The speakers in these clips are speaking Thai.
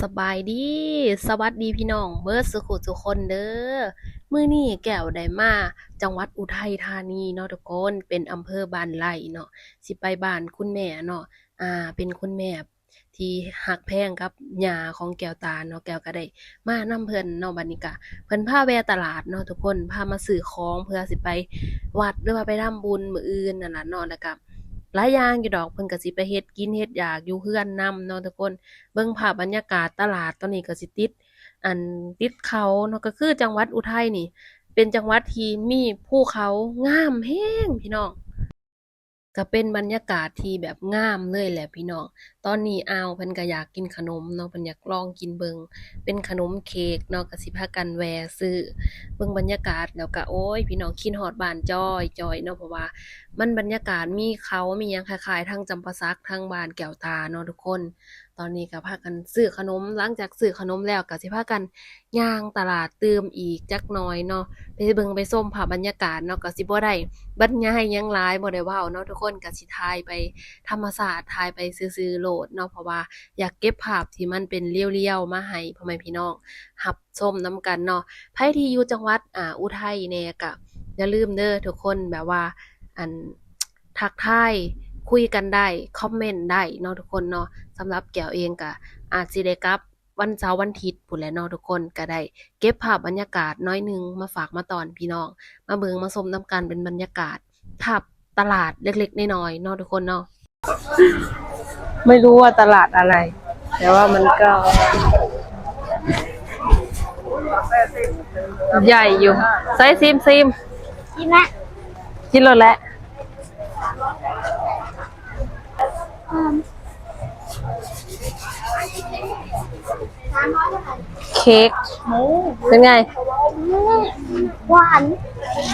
สบายดี สวัสดีพี่น้องเบิดสุขุทุกคนเด้อมื้อนี้แก้วได้มาจังหวัดอุทัยธานีเนาะทุกคนเป็นอำเภอบ้านไร่เนาะสิไปบ้านคุณแม่เนาะอ่า เป็นคุณแม่ที่ฮักแพงกับย่าของแก้วตาเนาะแก้วก็ได้ มานำเพิ่นเนาะบัดนี้ก็เพิ่นพาแวะตลาดเนาะทุกคนพามาซื้อของเพื่อสิไปวัดหรือว่าไปทำบุญมื้ออื่นนั่นล่ะเนาะแล้วก็ หลายอย่างอยู่ดอกเพิ่นก็สิไปเฮ็ดกินเฮ็ดอยากอยู่เฮือนนำเนาะทุกคน เบิ่งภาพบรรยากาศตลาดตอนนี้ก็สิติด อันติดเขาเนาะก็คือจังหวัดอุทัยนี่ เป็นจังหวัดที่มีภูเขางามแรงพี่น้องก็เป็นบรรยากาศที่แบบงามเลยแหละพี่น้อง ตอนนี้อ้าวเพิ่นก็อยากกินขนมเนาะเพิ่นอยากลองกินเบิงเป็นขนมเค้กเนาะก็สิพากันแวะซื้อ เบิ่งบรรยากาศแล้วก็โอ๊ยพี่น้องคิดฮอดบ้านจ้อยจ้อยเนาะเพราะว่า มันบรรยากาศมีเขามีหยังคล้ายๆทั้งจำปาสักทั้งบ้านแก้วตาเนาะทุกคน ตอนนี้ก็พากันซื้อขนมหลังจากซื้อขนมแล้วก็สิพากันย่างตลาดเติมอีกจักน่อยเนาะไปเบิ่งไปส้มภาพบรรยากาศเนาะก็สิบ่ได้บรรยายยังหลายบ่ได้ว้าเนาะทุกคนก็สิถ่ายไปธรรมชาสติถ่ายไปซื่อๆโลดเนาะเพราะว่าอยากเก็บภาพที่มันเป็นเรียวๆมาให้พ่อแม่พี่น้องรับชมน้ำกันเนาะไผที่อยู่จังหวัดอ่าอุทัยแหน่ยก็อย่าลืมเด้อทุกคนแบบว่าอันทักทายคุยกันได้คอมเมนต์ได้เนาะทุกคนเนาะสำหรับแก้วเองก็อาจสิได้กลับวันเสาร์วันอาทิตย์พู้นแหละเนาะทุกคนก็ได้ เก็บภาพบรรยากาศน้อยนึงมาฝากมาตอนพี่น้อง มาเบิงมาชมน้ำกันเป็นบรรยากาศภาพตลาดเล็กๆน้อยๆเนาะทุกคนเนาะ ไม่รู้ว่าตลาดอะไร แต่ว่ามันก็ ใหญ่อยู่ไซส์ซิมซิมกินละกินแล้วแหละเค้กหมูเป็นไง หวาน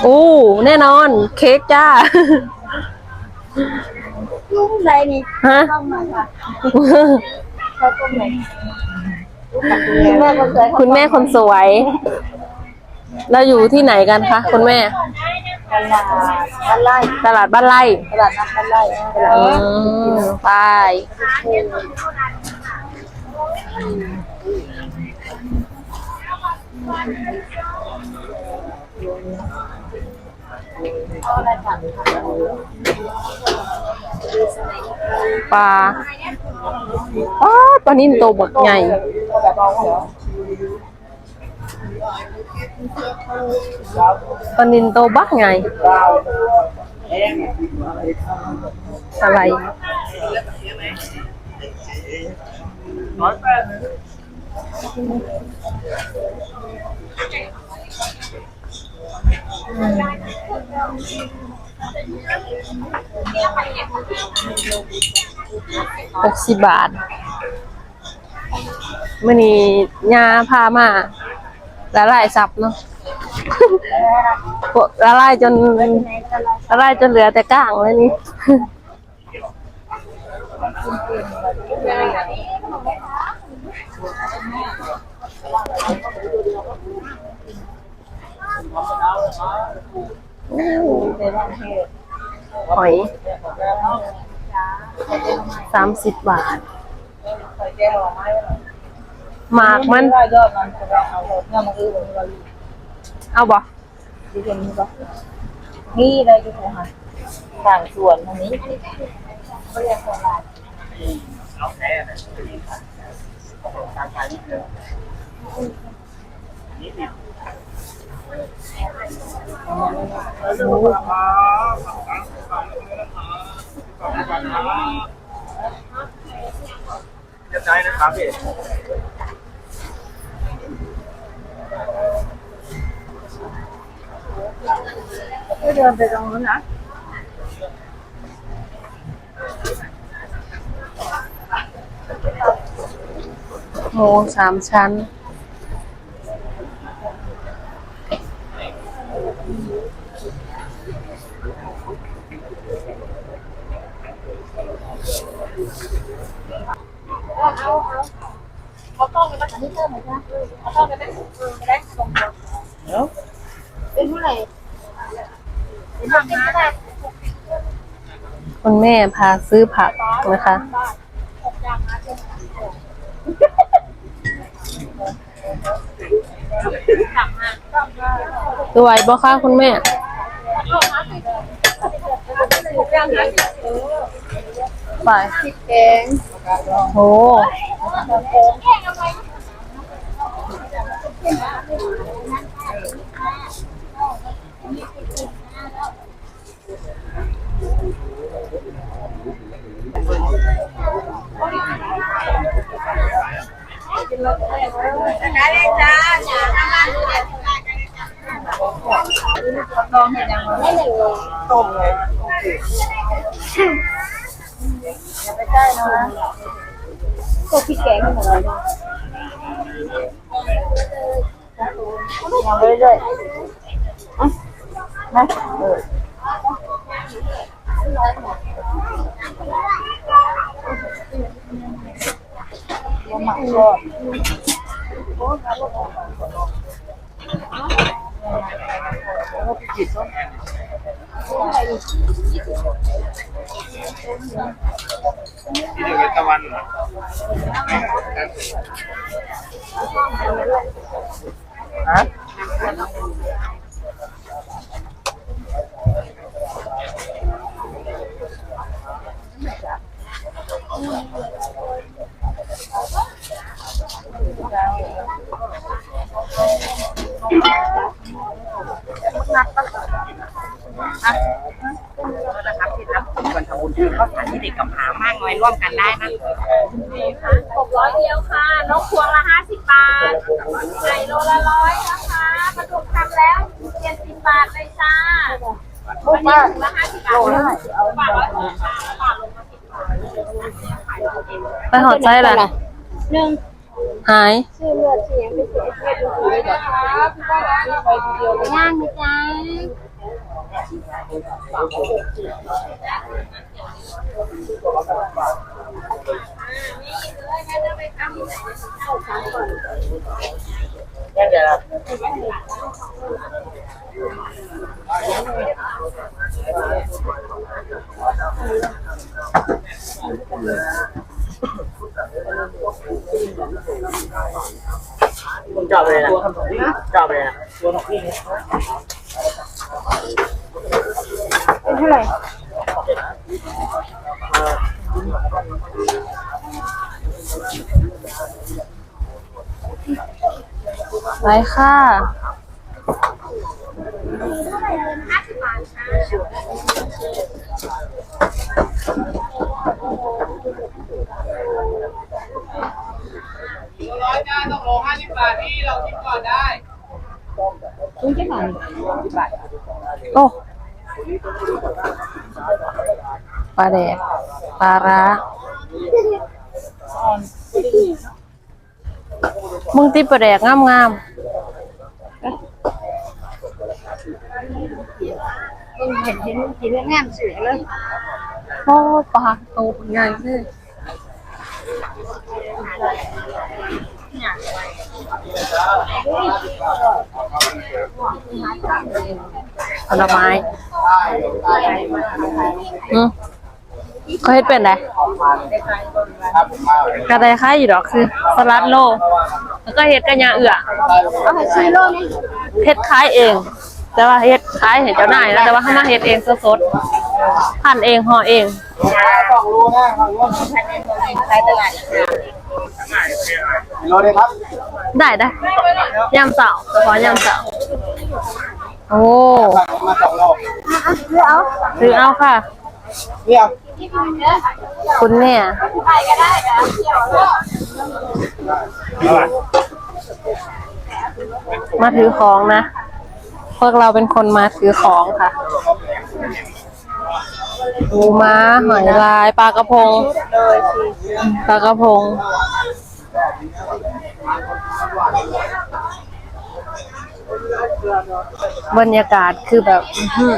อู้ แน่นอน เค้กจ้า นุ่มเลยนี่ฮะต้องมาค่ะชอบตรงไหนแม่ก็เคยคุณแม่คนสวย เราอยู่ที่ไหนกันคะคุณแม่ ตลาดบ้านไร่ตลาดบ้านไร่ตลาดนัดบ้านไร่ตลาดอืมไป ปลาอ้าปลานิ่นโตบดใหญ่แบบเบาหรอปลานินโตบักไง อะไร หกสิบบาทมื่อนี้ยาพามาละลายซับเนาะละลายจนละลายจนเหลือแต่ก้างแล้วนี่ หอยสามสิบบาทหมากมันยอดมันจะเอาเนี่ยมันคือมันเราเอาบ่ดีกันนี่ปะนี่เลยดีกว่าค่ะต่างส่วนอันนี้ก็เรียกตลาด เรียบร้นะครับพี่ก็เดินไปตรงนู้นนะหมูสามชั้น คุณแม่พาซื้อผักนะคะ ตัวไหวบ่ค่ะคุณแม่ไปแกงโอ้ ไปได้นะพวกพี่แกงเหมือนกันยังไม่ได้อะนะเออหมัก ทอดที่เดือดตะวันเหรอฮะ นะครับที่รับวันทำบุญที่ข้าวสารที่เด็กกำพร้ามากน้อยร่วมกันได้นะหกร้อยเดียวค่ะนกพวงละห้าสิบบาทไก่โลละร้อยนะคะปลาดุกทำแล้วเจ็ดสิบบาทเลยจ้าวันนี้ถุงละห้าสิบบาทบาทละสิบบาทบาทลงมาสิบบาทไปหอดใจล่ะหนึ่งหายชื่อเลือดเสียงเป็นเสียเลือดดูสีเลยครับพี่ป้าไปเดียวเลยย่างนะจ๊ะ แค่เดียวอบเลยนะจอบเลยนะ เป็นเท่าไหร่ ไปค่ะร้อยได้ต้องโลห้าสิบบาทที่เราคิดก่อนได้คุณจะหน่อยโอ้ปลาแดกปลาร้า มึงติปลาแดกงามงามคุณเห็นเห็นเห็นแล้วงามสวยเลยๆโอ้ปลาโตเป็นไงสิผลไม้อืมเขาเฮ็ดเป็นไงครับมากระไดค่ายอยู่ดอกคือสลัดโล แล้วก็เฮ็ดกันยาเอือเอาให้ซื้อโลนี่เฮ็ดขายเอง แต่ว่าเฮ็ดขายเห็นเจ้านายแล้วแต่ว่าข้างหน้าเฮ็ดเองสดๆหั่นเองห่อเองสองรูนะสองรูใช้ตลาดกิโลเดียวครับ ได้ได้ยำเสาขอยำเสาโอ้มาสองโลซื้อเอาซื้อเอาค่ะเรียบคุณแม่ไปก็ได้นะเที่ยวเนาะ มาถือของนะ พวกเราเป็นคนมาถือของค่ะปูม้าหอยลายปลากระพงปลากระพง บรรยากาศคือแบบอื้อ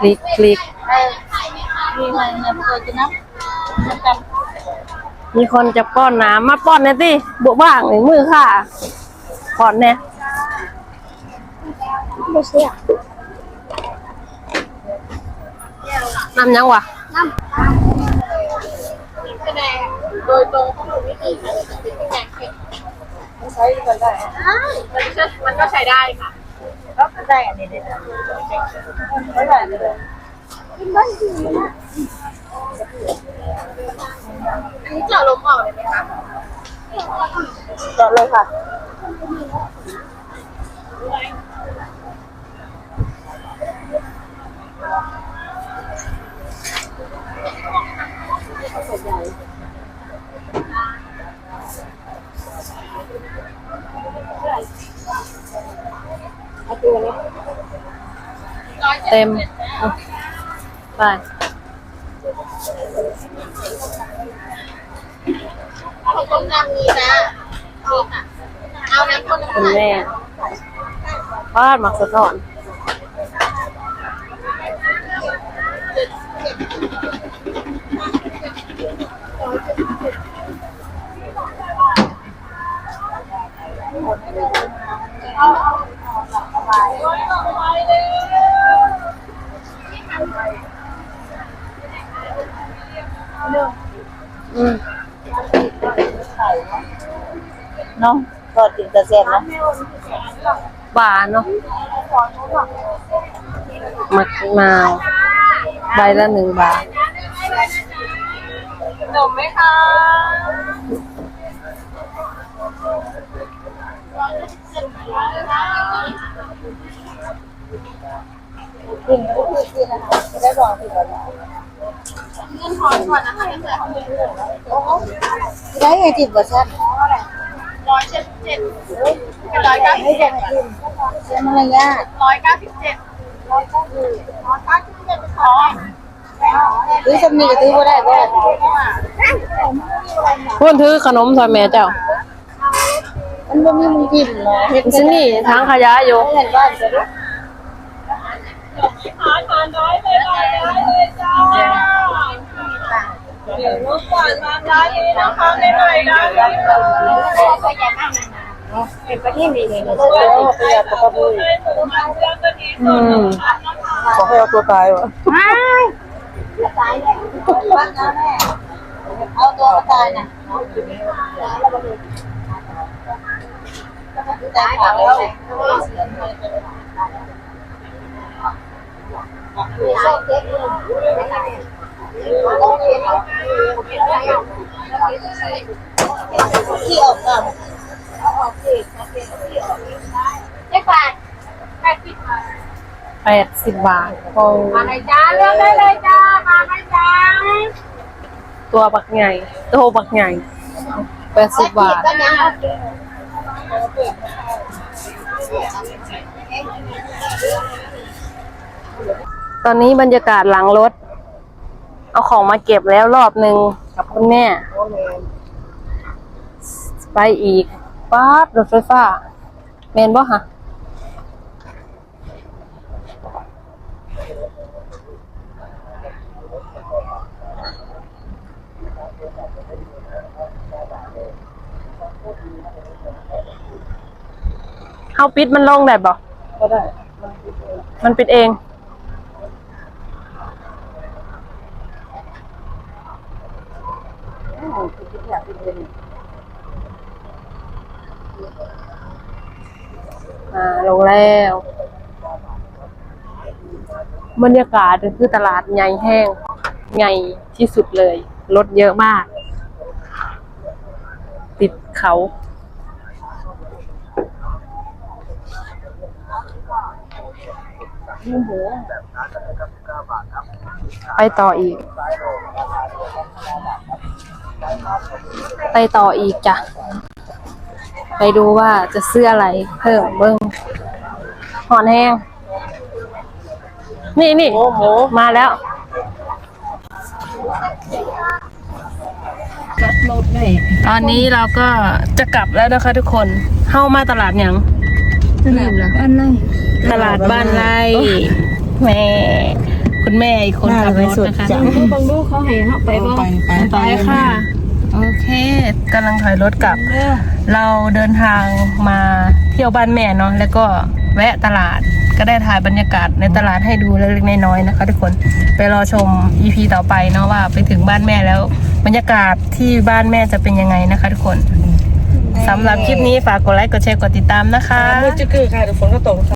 หือโอ้คลิกคลิกมีเงินเงินเคยจะนับนับกันมีคนจะป้อนน้ำมาป้อนเนี่อยสิบวบ้างหนึ่งมือค่ะป้อนเนี่ยไม่เสียน้ำยังวะนคะแนนโดยตรงของหนูไม่มีค่ะจะเป็นคะแนนเผ็ดใช้กันได้ได้มันก็มันก็ใช้ได้ค่ะแล้วก็ได้ อันนี้ได้ไม่ได้เลยอันนี้จาะลมออกเลยไหมคะจอดเลยค่ะ เต็มอะไปของต้มยำมีนะนี่ค่ะเอาน้ำข้นคุณแม่วาดหมักสะทอนอื นาะทอดกินกระเซ็นเนาะหวานเนาะมะนาวใบละหนึ่งบาทขนมไหมคะกินก็คือกินนะคะไม่ได้รอถึงเวลาเงินทอนก่อนนะคะยังเหลือของเงินเหลือได้ไงจิบกระเซ็น ร้อยเจ็ดสิบเจ็ดร้อยเก้าสิบไม่เจ็จะดมากินเส้นมารยาทร้อยเก้าสิบเจ็ดร้อยเก้าสิบร้อยเก้าสิบเจ็ดขอหรือจะมีกระทืบก็ได้ก็พูดถือขนมซอยแม่เจ้า มันไม่มีมึงกินเนาะเห็ดมันสิมีทางขยะอยู่เห็นบ้านจะได้ทานทานน้อยเลยทานน้อยเลยจ้า เดี๋ยวลูกก่อนทานร้านนี้นะคะไม่หน่อยนะก็ยังนั่งเป็นประเทศนี้เลยโอ้ประหยัดกระปุกอืมขอให้เอาตัวตายวะตายเลยบ้านนะแม่เอาตัวมาตายน่ะตายแล้วที่ออกก่อ นเอาออกสิเจ๊ปาดแปดสิบแปดสิบบาทโอ้มาเลยจ้าเลือกได้เลยจ้ามาเลยจ้าตัวบักใหญ่ตัวบักใหญ่แปดสิบบาทตอนนี้บรรยากาศหลังรถ เอาของมาเก็บแล้วรอบหนึ่งกับคุณแม่ ไปอีกป๊าดรถไฟฟ้าเมนบ่ฮะเฮาปิดมันลงได้บ่ก็ได้ มันปิดเอง อ่าลงแล้ว บรรยากาศคือตลาดใหญ่แห้งใหญ่ที่สุดเลยรถเยอะมาก ติดเขา ไปต่ออีก ไปต่ออีกจ้ะ ไปดูว่าจะซื้ออะไรเพิ่มเบิ้งหอนแห้ง นี่นี่โอ้โหมาแล้วตอนนี้เราก็จะกลับแล้วนะคะทุกคนเข้ามาตลาดหยังตลาดบ้านไร่ตลาดบ้านไร่แม่คุณแม่อีกคนขับรถนะคะบางลูกเขาให้เขาไปบ้างไปไปไปค่ะ โอเคกำลังถอยรถกลับ เราเดินทางมาเที่ยวบ้านแม่เนาะแล้วก็แวะตลาด ก็ได้ถ่ายบรรยากาศในตลาดให้ดูเล็กๆน้อยๆนะคะ ทุกคนไปรอชม EP ต่อไปเนาะว่าไปถึงบ้านแม่แล้ว บรรยากาศที่บ้านแม่จะเป็นยังไงนะคะ ทุกคนสำหรับคลิปนี้ฝากกดไลค์กดแชร์กดติดตามนะคะ มือจะคือค่ะเดี๋ยวฝนก็ตกค่ะ